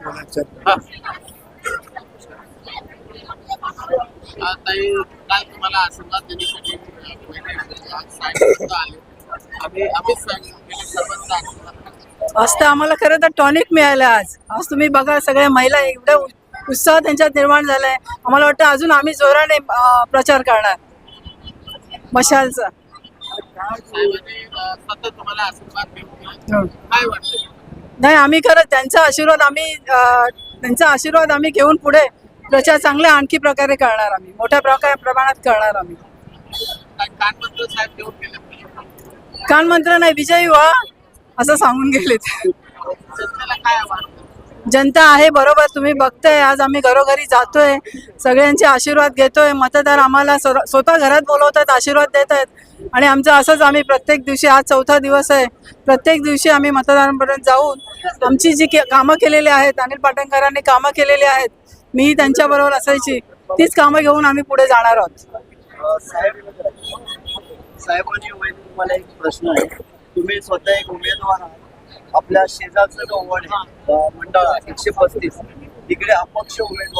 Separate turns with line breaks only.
हा. हा, काल तुम्हाला आशीर्वाद देण्यासाठी अ, पहिले आज
तर आम्हाला खरं तर टॉनिक मिळालं आज. आज तुम्ही बघा सगळ्या महिला एवढा उ- उत्साह त्यांच्यात निर्माण झालाय. आम्हाला वाटतं अजून आम्ही जोराने प्रचार करणार. मशालचा.
सतत तुम्हाला आशीर्वाद गेले. काय वाटतं?
नाही आम्ही खरं त्यांचा आशीर्वाद आम्ही त्यांचा आशीर्वाद आम्ही घेऊन पुढे प्रचार चांगल्या आणखी प्रकारे करणार आम्ही. मोठ्या प्रकार प्रमाणात करणार आम्ही.
कानमंत्र
नाही विजयी व्हा असं सांगून गेलेत. जनता आहे बरोबर तुम्ही बघताय आज आम्ही घरोघरी जातोय सगळ्यांचे आशीर्वाद घेतोय मतदार आम्हाला स्वतः घरात बोलवतात आशीर्वाद देत आहेत आणि आमचं असंच आम्ही प्रत्येक दिवशी आज चौथा दिवस आहे प्रत्येक दिवशी आम्ही मतदारांपर्यंत जाऊन आमची जी के- कामं केलेली आहेत अनिल पाटणकरांनी कामं केलेली आहेत मी त्यांच्याबरोबर असायची तीच कामं घेऊन आम्ही पुढे जाणार आहोत.
साहेबांनी तुम्हाला एक प्रश्न आहे. तुम्ही स्वतः एक उमेदवार आहात. आपल्या शेजारचं जो वड आहे मंडळ एकशे पस्तीस तिकडे अपक्ष उमेदवार